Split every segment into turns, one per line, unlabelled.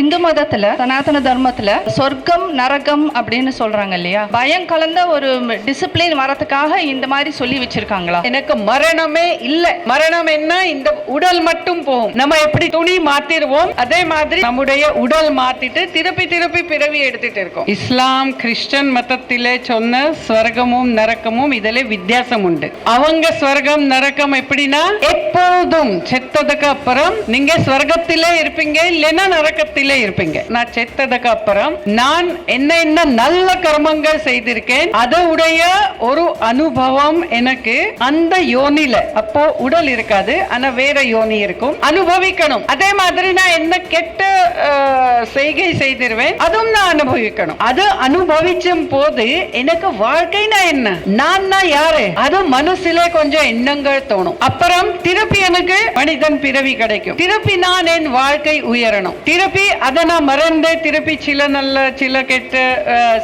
இந்து மதத்துல சனாதன தர்மத்துல சொர்க்கம் நரகம் அப்படின்னு சொல்றாங்க இல்லையா? பயம் கலந்த ஒரு டிசிப்ளின் வரதுக்காக இந்த மாதிரி சொல்லி வச்சிருக்காங்களா?
எனக்கு மரணமே இல்ல. மரணம் என்ன? இந்த உடல் மட்டும் போகும். நம்ம எப்படி துணி மாத்திடுவோம்? அதே மாதிரி நம்முடைய உடல் மாத்திட்டு திருப்பி திருப்பி பிறவி எடுத்துட்டு இருக்கோம். இஸ்லாம் கிறிஸ்டன் மதத்திலே சொன்ன ஸ்வர்க்கமும் நரக்கமும் இதுல வித்தியாசம் உண்டு. அவங்க ஸ்வர்க்கம் நரக்கம் எப்படின்னா எப்போதும் செத்ததுக்கு அப்புறம் நீங்க ஸ்வர்க்கத்திலே இருப்பீங்க இல்லைன்னா நரக்கத்தில் இருப்பீங்க. நான் செத்ததுக்கு அப்புறம் நான் என்ன என்ன நல்ல கர்மங்கள் செய்திருக்கேன் அதோடைய ஒரு அனுபவம் எனக்கு அந்த யோனில. அப்போ உடல் இருக்காது ஆனா வேற யோனி இருக்கும். அனுபவிக்கணும். அதே மாதிரி நான் என்ன கெட்ட செய்கை செய்திருவேன் அதுவும் நான் அனுபவிக்கணும். அது அனுபவிச்சும் போது எனக்கு வாழ்க்கைனா என்ன? நான் நான் யாரு? அது மனசுல கொஞ்சம் எண்ணங்கள் தோணும். அப்புறம் திருப்பி எனக்கு மனிதன் பிறவி கிடைக்கும். திருப்பி நான் என் வாழ்க்கை உயரணும். திருப்பி அதை நான் மறந்து திருப்பி சில நல்ல சில கெட்டு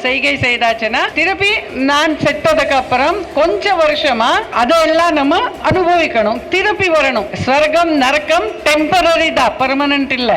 செய்கை செய்தாச்சுன்னா திருப்பி நான் செத்ததுக்கு அப்புறம் கொஞ்ச வருஷமா அதெல்லாம் நம்ம அனுபவிக்கணும். திருப்பி வரணும். ஸ்வர்க்கம் நரக்கம் டெம்பரரி தான். பர்மனன்ட் இல்ல.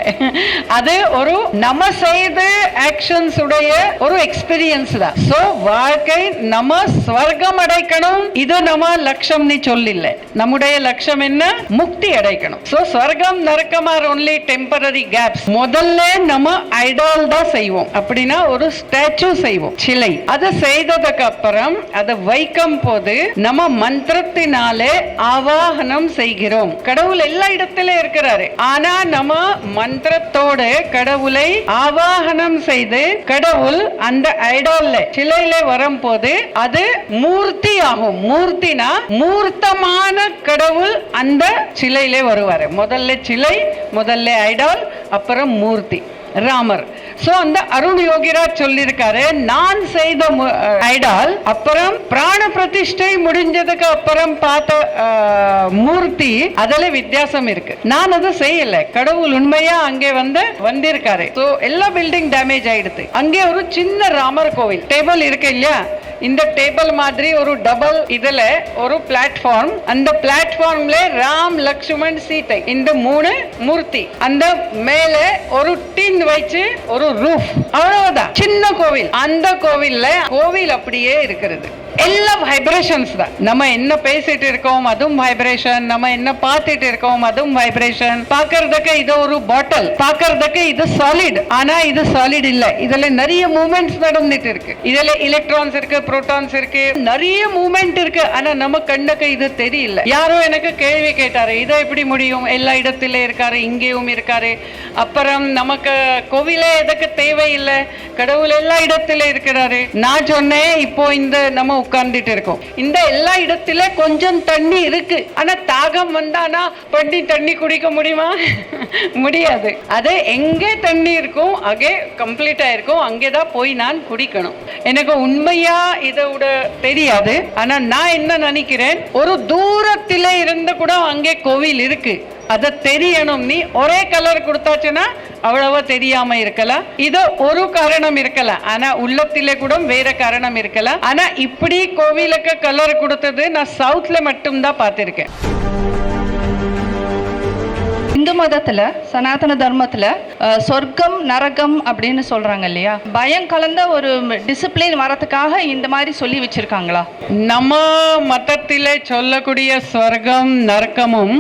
அது ஒரு நம்ம செய்த ஆக்ஷன்ஸ் உடைய ஒரு எக்ஸ்பீரியன்ஸ் தான். சோ வாழ்க்கை நம்ம ஸ்வர்க்கம் அடைக்கணும். இது நம்ம லட்சம் நீ சொல்லில்ல. நம்முடைய லட்சம் என்ன? முக்தி அடைக்கணும். சோ ஸ்வர்க்கம் நரக்கம் ஆர் ஒன்லி டெம்பரரி கேப்ஸ் முதல்ல நம்ம ஐடால் தான் செய்வோம். அப்படின்னா ஒரு ஸ்டாச்சு செய்வோம். சிலை. அதை செய்ததுக்கு அப்புறம் அதை வைக்கும் போது நம்ம மந்திரத்தினாலே ஆவாகனம் செய்கிறோம். கடவுள் எல்லா இடத்திலும் இருக்கிறாரு. ஆனா நம்ம மந்திரத்தோட கடவுளை ஆவாகனம் செய்து கடவுள் அந்த ஐடால்ல சிலையில வரும்போது அது மூர்த்தி ஆகும் மூர்த்தினா மூர்த்தமான கடவுள் அந்த சிலையிலே வருவாரு. முதல்ல சிலை முதல்ல ஐடால் அப்புறம் மூர்த்தி ராமர். ஸோ அந்த அருண் யோகிராஜ் சொல்லியிருக்காரு நான் செய்த மு- ஐடால் அப்புறம் பிராண பிரதிஷ்டை முடிஞ்சதுக்கு அப்புறம் பார்த்த மூர்த்தி அதில் வித்தியாசம் இருக்கு. நான் அதை செய்யல. கடவுள் உண்மையா அங்கே வந்து வந்திருக்காரு. ஸோ எல்லா பில்டிங் டேமேஜ் ஆயிடுது அங்கே ஒரு சின்ன ராமர் கோவில் டேபிள் இருக்கு இல்லையா? இந்த டேபிள் மாதிரி ஒரு டபுள் இதுல ஒரு பிளாட்ஃபார்ம் அந்த பிளாட்ஃபார்ம்ல ராம் லக்ஷ்மண் சீதை இந்த மூணு மூர்த்தி அந்த மேல ஒரு டின் வச்சு ஒரு ரூஃப் அவ்வளவுதான். சின்ன கோவில். அந்த கோவில்ல கோவில் அப்படியே இருக்கிறது. எல்லாம் வைப்ரேஷன்ஸ் தான். நம்ம என்ன பேசிட்டு இருக்கோம் அதுவும் வைப்ரேஷன் நம்ம என்ன பார்த்துட்டு இருக்கோம் அதுவும் வைப்ரேஷன் பார்க்கறதுக்கு இது ஒரு பாட்டில் பார்க்கறதுக்கு இது சாலிட் ஆனா இது சாலிட் இல்ல. இதுல நிறைய மூமெண்ட்ஸ் நடந்துட்டு இருக்கு. இதுல எலக்ட்ரான்ஸ் இருக்கு புரோட்டான்ஸ் இருக்கு. நிறைய மூமெண்ட் இருக்கு. ஆனா நம்ம கண்ணுக்கு இது தெரியல. யாரோ எனக்கு கேள்வி கேட்டாரு இதை எப்படி முடியும்? எல்லா இடத்துல இருக்காரு இங்கேயும் இருக்காரு. அப்புறம் நமக்கு கோவிலே எதுக்கு தேவையில்லை? கடவுள் எல்லா இடத்துல இருக்கிறாரு. நான் சொன்னேன் இப்போ இந்த நம்ம உட்கார்ந்துட்டு இருக்கோம் இந்த எல்லா இடத்துல கொஞ்சம் தண்ணி இருக்கு. ஆனா தாகம் வந்தானா பண்ணி தண்ணி குடிக்க முடியுமா? முடியாது. அது எங்கே தண்ணி இருக்கும் அங்கே கம்ப்ளீட்டா இருக்கும் அங்கே தான் போய் நான் குடிக்கணும். எனக்கு உண்மையா இதோட தெரியாது. ஆனா நான் என்ன நினைக்கிறேன்? ஒரு தூரத்திலே இருந்து கூட அங்கே கோவில் இருக்கு. அதை தெரியணும். நீ ஒரே கலர் கொடுத்தாச்சுன்னா அவ்வளவா தெரியாம இருக்கலாம் இது ஒரு காரணம் இருக்கலாம் ஆனா உள்ளத்திலே கூட வேற காரணம் இருக்கலாம் ஆனா இப்படி கோவிலுக்கு கலர் கொடுத்தது நான் சவுத்ல மட்டும்தான் பார்த்திருக்கேன்.
இந்து மதத்துல சனாதன தர்மத்துல சொர்க்கம் நரகம் அப்படின்னு சொல்றாங்க இல்லையா? பயம் கலந்த ஒரு டிசிப்ளின் வரதுக்காக இந்த மாதிரி சொல்லி வச்சிருக்காங்களா?
நம்ம மதத்திலே சொல்லக்கூடிய ஸ்வர்க்கம் நரக்கமும்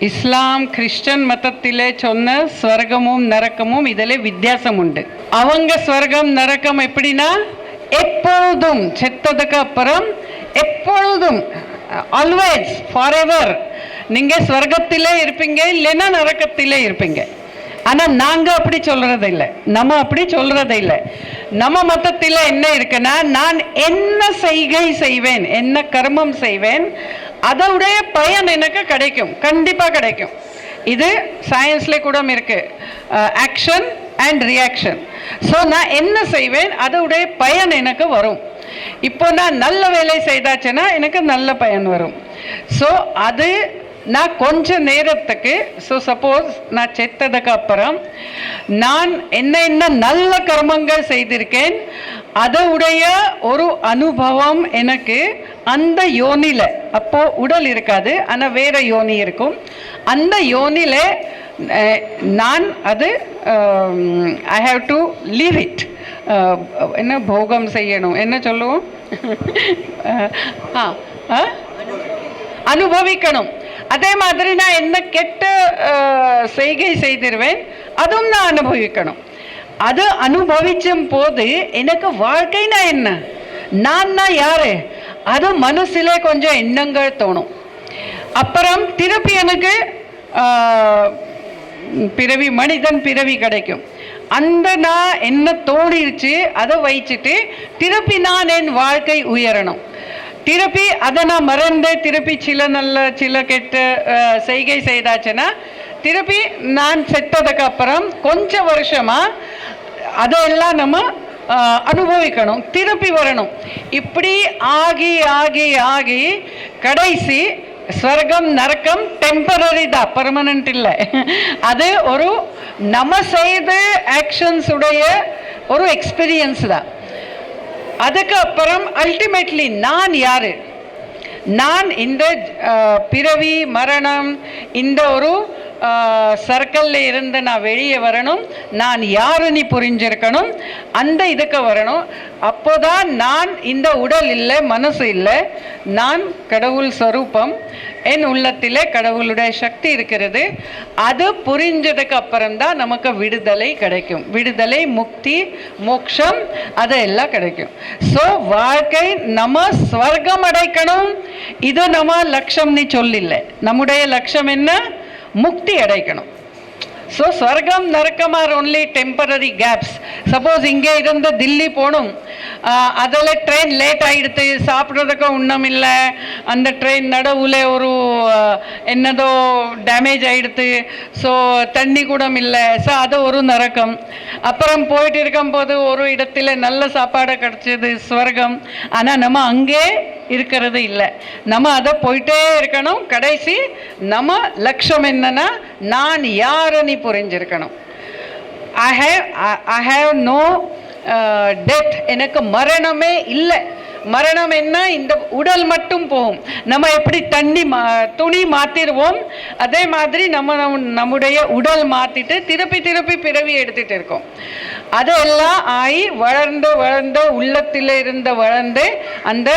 இஸ்லாம் கிறிஸ்டன் மதத்திலே சொன்ன ஸ்வர்க்கமும் நரக்கமும் இதில் வித்தியாசம் உண்டு அவங்க ஸ்வர்க்கம் நரக்கம் எப்படின்னா எப்பொழுதும் செத்ததுக்கு அப்புறம் எப்பொழுதும் ஆல்வேஸ் ஃபார் எவர் நீங்கள் ஸ்வர்க்கத்திலே இருப்பீங்க இல்லைன்னா நரக்கத்திலே இருப்பீங்க. ஆனால் நாங்கள் அப்படி சொல்கிறது இல்லை நம்ம அப்படி சொல்கிறது இல்லை நம்ம மதத்தில் என்ன இருக்குன்னா நான் என்ன செய்கை செய்வேன் என்ன கர்மம் செய்வேன் அதோடைய பயன் எனக்கு கிடைக்கும் கண்டிப்பாக கிடைக்கும். இது சயின்ஸ்ல கூட இருக்கு. ஆக்ஷன் அண்ட் ரியாக்ஷன் ஸோ நான் என்ன செய்வேன்? அதோடைய பயன் எனக்கு வரும். இப்போ நான் நல்ல வேலை செய்தாச்சுன்னா எனக்கு நல்ல பயன் வரும். ஸோ அது நான் கொஞ்ச நேரத்துக்கு ஸோ சப்போஸ் நான் செத்ததுக்கு அப்புறம் நான் என்ன என்ன நல்ல கர்மங்கள் செய்திருக்கேன் அதோடைய ஒரு அனுபவம் எனக்கு அந்த யோனில அப்போ உடல் இருக்காது ஆனால் வேற யோனி இருக்கும். அந்த யோனில நான் அது I have to leave it என்ன போகம் செய்யணும்? என்ன சொல்லுவோம்? ஆ ஆ? அனுபவிக்கணும். அதே மாதிரி நான் என்ன கெட்ட செய்கை செய்திருவேன் அதுவும் நான் அனுபவிக்கணும். அது அனுபவிச்சும் போது எனக்கு வாழ்க்கைனா என்ன? நான் யாரு? அது மனசில் கொஞ்சம் எண்ணங்கள் தோணும். அப்புறம் திருப்பி எனக்கு பிறவி மனிதன் பிறவி கிடைக்கும். அந்த நான் என்ன தோணிருச்சு அதை வைச்சுட்டு திருப்பி நான் என் வாழ்க்கை உயரணும். திருப்பி அதை நான் மறந்து திருப்பி சில நல்ல சில கெட்ட செய்கை செய்தாச்சுன்னா திருப்பி நான் செத்ததுக்கு அப்புறம் கொஞ்சம் வருஷமாக அதெல்லாம் நம்ம அனுபவிக்கணும் திருப்பி வரணும் இப்படி ஆகி ஆகி ஆகி கடைசி ஸ்வர்க்கம் நரக்கம் டெம்பரரி தான் பர்மனண்ட் இல்லை அது ஒரு நம்ம செய்த ஆக்ஷன்ஸ் உடைய ஒரு எக்ஸ்பீரியன்ஸ் தான் அதுக்கப்புறம் அல்டிமேட்லி நான் யார் நான் இந்த பிறவி மரணம் இந்த ஒரு சர்க்கிளில் இருந்து நான் வெளியே வரணும். நான் யாருன்னு புரிஞ்சிருக்கணும். அந்த இதுக்கு வரணும். அப்போதான் நான் இந்த உடல் இல்லை மனசு இல்லை. நான் கடவுள் ஸ்வரூபம் என் உள்ளத்திலே கடவுளுடைய சக்தி இருக்கிறது. அது புரிஞ்சதுக்கு அப்புறம் தான் நமக்கு விடுதலை கிடைக்கும். விடுதலை முக்தி மோக்ஷம் அதெல்லாம் கிடைக்கும். ஸோ வாழ்க்கை நம்ம ஸ்வர்க்கம் அடைக்கணும். இது நம்ம லட்சம்னு சொல்லலை நம்முடைய லட்சம் என்ன? முக்தி அடைக்கணும். ஸோ ஸ்வர்க்கம் நரக்கம் are only temporary gaps suppose இங்கே இருந்து தில்லி போகணும். அதில் ட்ரெயின் லேட் ஆகிடுது சாப்பிட்றதுக்கும் ஒன்றும் இல்லை. அந்த ட்ரெயின் நடுவில் ஒரு என்னதோ டேமேஜ் ஆகிடுது ஸோ தண்ணி கூட இல்லை. ஸோ அது ஒரு நரக்கம் அப்புறம் போயிட்டு இருக்கும்போது ஒரு இடத்துல நல்ல சாப்பாடு கிடச்சிது ஸ்வர்க்கம் ஆனால் நம்ம அங்கே இருக்கிறது இல்லை. நம்ம அதை போயிட்டே இருக்கணும். கடைசி நம்ம லட்சம் என்னன்னா நான் யாருன்னு புரிஞ்சிருக்கணும். I have I have no death எனக்கு மரணமே இல்லை. மரணம் என்ன? இந்த உடல் மட்டும் போகும். நம்ம எப்படி தண்ணி மா துணி மாற்றிடுவோம் அதே மாதிரி நம்ம நம்ம- நம்முடைய உடல் மாற்றிட்டு திருப்பி திருப்பி பிறவி எடுத்துகிட்டு இருக்கோம். அதெல்லாம் ஆகி வளர்ந்து வளர்ந்து உள்ளத்தில் இருந்த வளர்ந்து அந்த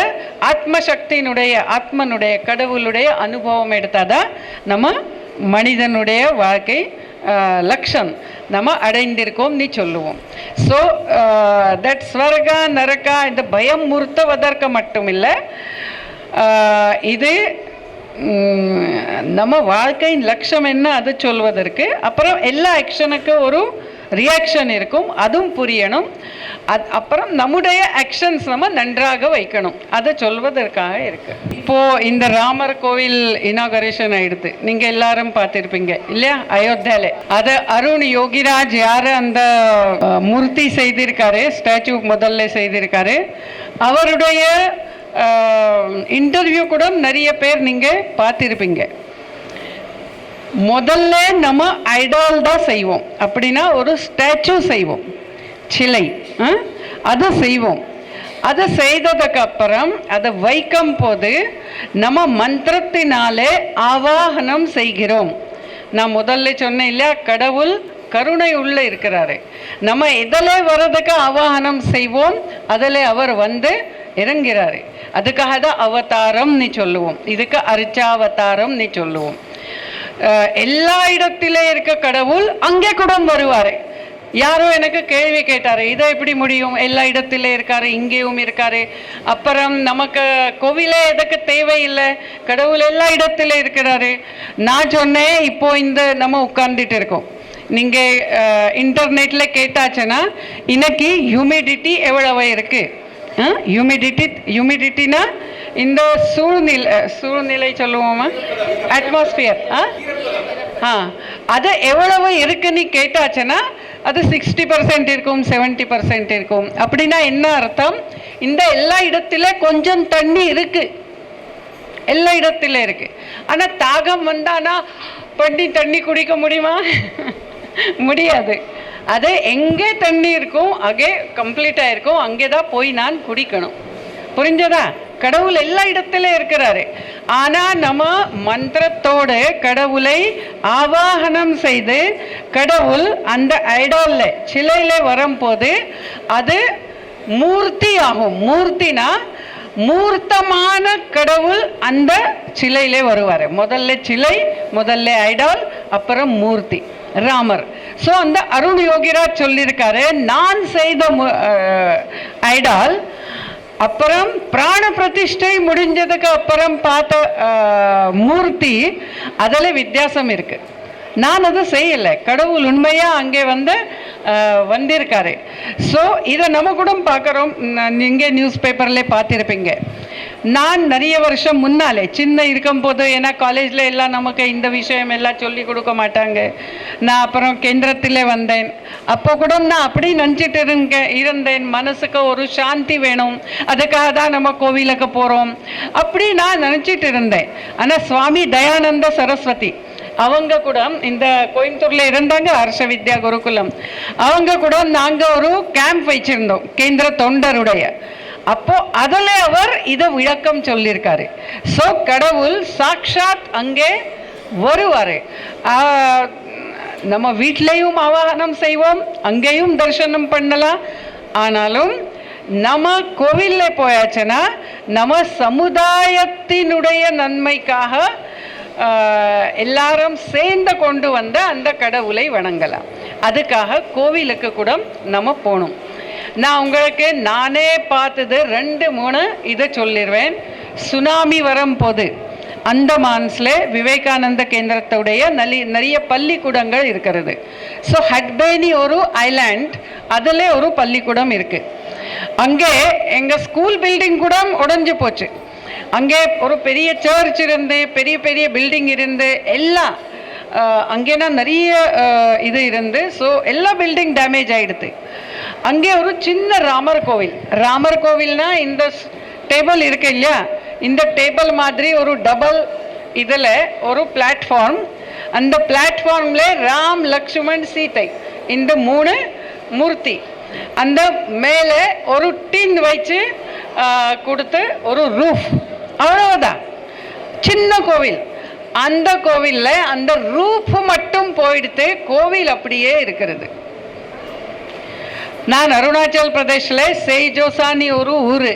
ஆத்மசக்தியினுடைய ஆத்மனுடைய கடவுளுடைய அனுபவம் எடுத்தால் தான் நம்ம மனிதனுடைய வாழ்க்கை லக்ஷம் நம்ம அடைந்திருக்கோம் நீ சொல்லுவோம். ஸோ தட் ஸ்வர்கா நரகா இந்த பயம் முறுத்துவதற்கு மட்டும் இல்லை இது நம்ம வாழ்க்கையின் லட்சம் என்ன அது சொல்வதற்கு அப்புறம் எல்லா ஆக்ஷனுக்கும் ஒரு ரியாக்ஷன் இருக்கும் அதுவும் புரியணும். அது அப்புறம் நம்முடைய ஆக்ஷன்ஸ் நம்ம நன்றாக வைக்கணும். அதை சொல்வதற்காக இருக்கு. இப்போது இந்த ராமர் கோவில் இனாகரேஷன் ஆயிடுது நீங்கள் எல்லாரும் பார்த்துருப்பீங்க இல்லையா? அயோத்தியால. அது அருண் யோகிராஜ் யார் அந்த மூர்த்தி செய்திருக்காரு ஸ்டாச்சு முதல்ல செய்திருக்காரு. அவருடைய இன்டர்வியூ கூட நிறைய பேர் நீங்கள் பார்த்திருப்பீங்க. முதல்ல நம்ம ஐடால் தான் செய்வோம். அப்படின்னா ஒரு ஸ்டாச்சு செய்வோம். சிலை ஆ? அதை செய்வோம். அதை செய்ததுக்கு அப்புறம் அதை வைக்கும் போது நம்ம மந்திரத்தினாலே ஆவாகனம் செய்கிறோம். நான் முதல்ல சொன்னேன் இல்லையா கடவுள் கருணை உள்ளே இருக்கிறாரு. நம்ம இதில் வர்றதுக்கு ஆவாகனம் செய்வோம். அதில் அவர் வந்து இறங்கிறாரு. அதுக்காக தான் அவதாரம்னு சொல்லுவோம். இதுக்கு அர்ச்சாவதாரம்னு சொல்லுவோம். எல்லா இடத்திலே இருக்க கடவுள் அங்கே கூட வருவார். யாரோ எனக்கு கேள்வி கேட்டாரு இதை எப்படி முடியும்? எல்லா இடத்திலே இருக்காரு இங்கேயும் இருக்காரு. அப்புறம் நமக்கு கோவிலே எதுக்கு தேவையில்லை? கடவுள் எல்லா இடத்திலே இருக்கிறாரு. நான் சொன்னேன் இப்போ இந்த நம்ம உட்கார்ந்துட்டு இருக்கோம். நீங்கள் இன்டர்நெட்டில் கேட்டாச்சுன்னா இன்னைக்கு ஹியூமிடிட்டி எவ்வளவு இருக்குது ஹியூமிடிட்டி ஹியூமிடிட்டினா இந்த சூழ்நிலை சூழ்நிலை சொல்லுவோமா அட்மாஸ்பியர் ஆ ஆ அது எவ்வளவு இருக்குன்னு கேட்டாச்சுன்னா அது சிக்ஸ்டி பர்சன்ட் இருக்கும் செவன்ட்டி பர்சன்ட் இருக்கும் அப்படின்னா என்ன அர்த்தம் இந்த எல்லா இடத்துல கொஞ்சம் தண்ணி இருக்கு எல்லா இடத்துல இருக்கு ஆனால் தாகம் வந்தானா பண்ணி தண்ணி குடிக்க முடியுமா முடியாது அது எங்கே தண்ணி இருக்கும் அங்கே கம்ப்ளீட்டாக இருக்கும் அங்கே தான் போய் நான் குடிக்கணும். புரிஞ்சதா? கடவுள் எல்லா இடத்துல இருக்கிறாரு. ஆனால் நம்ம மந்திரத்தோடு கடவுளை ஆவாகனம் செய்து கடவுள் அந்த ஐடால்ல சிலையில் வரும்போது அது மூர்த்தி ஆகும் மூர்த்தினா மூர்த்தமான கடவுள் அந்த சிலையிலே வருவார். முதல்ல சிலை முதல்ல ஐடால் அப்புறம் மூர்த்தி. ராமர். ஸோ அந்த அருண் யோகிராஜ் சொல்லியிருக்காரு நான் செய்த மு- ஐடால் அப்புறம் பிராண பிரதிஷ்டை முடிஞ்சதுக்கு அப்புறம் பார்த்த மூர்த்தி அதில் வித்தியாசம் இருக்கு. நான் அதை செய்யலை. கடவுள் உண்மையாக அங்கே வந்து வந்திருக்காரு. ஸோ இதை நம்ம கூட பார்க்குறோம். நீங்கள் நியூஸ் பேப்பரில் பார்த்துருப்பீங்க. நான் நிறைய வருஷம் முன்னாலே சின்ன இருக்கும்போது ஏன்னா காலேஜில் எல்லாம் நமக்கு இந்த விஷயம் எல்லாம் சொல்லி கொடுக்க மாட்டாங்க. நான் அப்புறம் கேந்திரத்தில் வந்தேன். அப்போ கூட நான் அப்படி நினச்சிட்டு இருங்க இருந்தேன். மனசுக்கு ஒரு சாந்தி வேணும். அதுக்காக தான் நம்ம கோவிலுக்கு போகிறோம் அப்படி நான் நினச்சிட்டு இருந்தேன். ஆனால் சுவாமி தயானந்த சரஸ்வதி அவங்க கூட இந்த கோயம்புத்தூரில் இருந்தாங்க ஹர்ஷ வித்யா குருகுலம். அவங்க கூட நாங்கள் ஒரு கேம்ப் வச்சிருந்தோம் கேந்திர தொண்டருடைய. அப்போ அதில் அவர் இதை விளக்கம் சொல்லியிருக்காரு. ஸோ கடவுள் சாக்ஷாத் அங்கே வருவார். நம்ம வீட்லேயும் ஆவாகனம் செய்வோம் அங்கேயும் தரிசனம் பண்ணலாம். ஆனாலும் நம்ம கோவிலில் போயாச்சுன்னா நம்ம சமுதாயத்தினுடைய நன்மைக்காக எல்லாரும் சேர்ந்து கொண்டு வந்த அந்த கடவுளை வணங்கலாம். அதுக்காக கோவிலுக்கு கூட நம்ம போகணும். நான் உங்களுக்கு நானே பார்த்தது ரெண்டு மூணு இதை சொல்லிடுவேன். சுனாமி வரும்போது அந்தமான்ஸில் விவேகானந்த கேந்திரத்துடைய நலி நிறைய பள்ளிக்கூடங்கள் இருக்கிறது. ஸோ ஹட்பேனி ஒரு ஐலாண்ட் அதில் ஒரு பள்ளிக்கூடம் இருக்குது அங்கே எங்கள் ஸ்கூல் பில்டிங் கூட உடஞ்சி போச்சு. அங்கே ஒரு பெரிய சர்ச் இருந்து பெரிய பெரிய பில்டிங் இருந்து எல்லாம் அங்கேனா நிறைய இது இருந்து ஸோ எல்லா பில்டிங் டேமேஜ் ஆகிடுது அங்கே ஒரு சின்ன ராமர் கோவில். ராமர் கோவில்னா இந்த டேபிள் இருக்கு இல்லையா? இந்த டேபிள் மாதிரி ஒரு டபுள் இதில் ஒரு பிளாட்ஃபார்ம். அந்த பிளாட்ஃபார்ம்ல ராம் லக்ஷ்மண் சீதை இந்த மூணு மூர்த்தி. அந்த மேலே ஒரு டின் வச்சு கொடுத்து ஒரு ரூஃப். அவ்வளவுதான். சின்ன கோவில். அந்த கோவிலில் அந்த ரூஃப் மட்டும் போயிடுத்து கோவில் அப்படியே இருக்கிறது. நான் அருணாச்சல் பிரதேஷில் செய்ஜோசானி ஒரு ஊர்.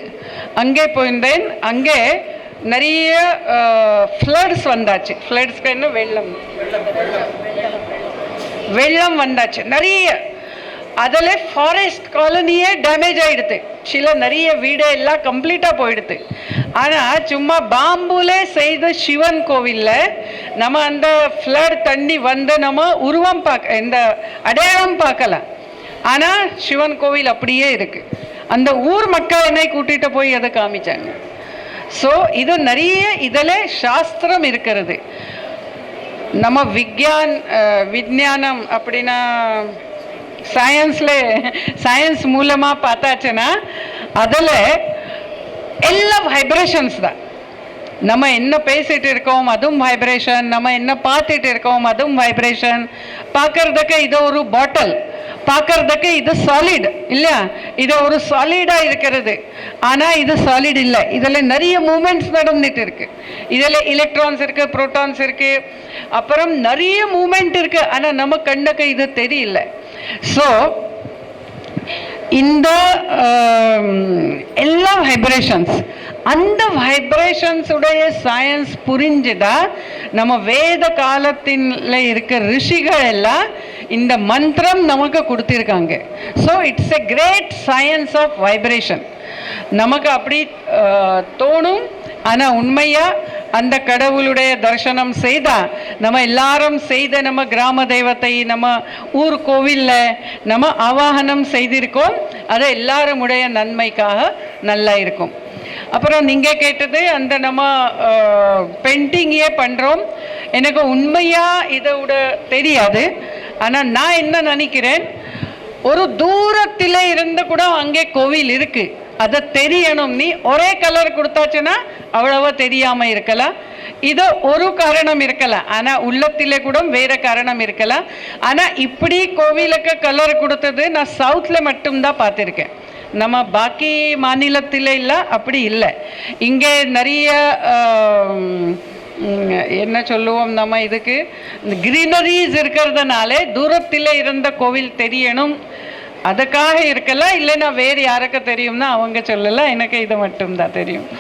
அங்கே போயிருந்தேன். அங்கே நிறைய ஃப்ளட்ஸ் வந்தாச்சு. ஃப்ளட்ஸ்க்கு என்ன? வெள்ளம். வெள்ளம் வந்தாச்சு. நிறைய. அதில் ஃபாரஸ்ட் காலனியே டேமேஜ் ஆகிடுது சில நிறைய வீடு எல்லாம் கம்ப்ளீட்டாக போயிடுது ஆனால் சும்மா பாம்புல செய்த சிவன் கோவிலில் நம்ம அந்த ஃப்ளட் தண்ணி வந்து நம்ம உருவம் பார்க்க இந்த அடையாளம் பார்க்கலாம். ஆனால் சிவன் கோவில் அப்படியே இருக்கு. அந்த ஊர் மக்கள் என்னை கூட்டிட்டு போய் அதை காமிச்சாங்க. ஸோ இது நிறைய இதில் சாஸ்திரம் இருக்கிறது. நம்ம விக்யான் அஹ், விஞ்ஞானம் அப்படின்னா சயின்ஸில் சயின்ஸ் மூலமாக பார்த்தாச்சுன்னா அதில் எல்லாம் வைப்ரேஷன்ஸ் தான். நம்ம என்ன பேசிட்டு இருக்கோம் அதுவும் வைப்ரேஷன் நம்ம என்ன பார்த்துட்டு இருக்கோம் அதுவும் வைப்ரேஷன் பார்க்கறதுக்கு இது ஒரு பாட்டில் பார்க்கறதுக்கு இது சாலிட் இல்லையா? இது ஒரு சாலிடாக இருக்கிறது. ஆனால் இது சாலிட் இல்லை. இதில் நிறைய மூமெண்ட்ஸ் நடந்துட்டு இருக்கு. இதில் எலக்ட்ரான்ஸ் இருக்கு ப்ரோட்டான்ஸ் இருக்கு. அப்புறம் நிறைய மூமெண்ட் இருக்கு. ஆனால் நம்ம கண்ணுக்கு இது தெரியல. ஸோ இந்த எல்லா வைப்ரேஷன்ஸ் அந்த வைப்ரேஷன்ஸ் உடைய சயின்ஸ் புரிஞ்சுதா நம்ம வேத காலத்தில் இருக்க ரிஷிகள் எல்லாம் இந்த மந்திரம் நமக்கு கொடுத்துருக்காங்க. So it's a great science of vibration நமக்கு அப்படி தோணும். ஆனால் உண்மையாக அந்த கடவுளுடைய தரிசனம் செய்தால் நம்ம எல்லாரும் செய்த நம்ம கிராம தெய்வத்தை நம்ம ஊர் கோவிலில் நம்ம ஆவாகனம் செய்திருக்கோம். அது எல்லாருமுடைய நன்மைக்காக நல்லா இருக்கும். அப்புறம் நீங்கள் கேட்டது அந்த நம்ம பெயிண்டிங்கே பண்ணுறோம் எனக்கு உண்மையாக இதோட தெரியாது. ஆனால் நான் என்ன நினைக்கிறேன் ஒரு தூரத்தில் இருந்து கூட அங்கே கோவில் இருக்குது அதை தெரியணும். நீ ஒரே கலர் கொடுத்தாச்சுன்னா அவ்வளவா தெரியாமல் இருக்கலாம். இது ஒரு காரணம் இருக்கலாம். ஆனால் உள்ளத்திலே கூட வேறு காரணம் இருக்கலாம். ஆனால் இப்படி கோவிலுக்கு கலர் கொடுத்தது நான் சவுத்தில் மட்டும்தான் பார்த்துருக்கேன். நம்ம பாக்கி மாநிலத்தில் இல்லை அப்படி இல்லை. இங்கே நிறைய என்ன சொல்லுவோம் நம்ம இதுக்கு? இந்த கிரீனரிஸ் இருக்கிறதுனாலே தூரத்தில் இருந்த கோவில் தெரியணும். அதுக்காக இருக்கலாம் இல்லைன்னா வேறு யாருக்கு தெரியும்னா அவங்க சொல்லலாம் எனக்கு இது மட்டும்தான் தெரியும்.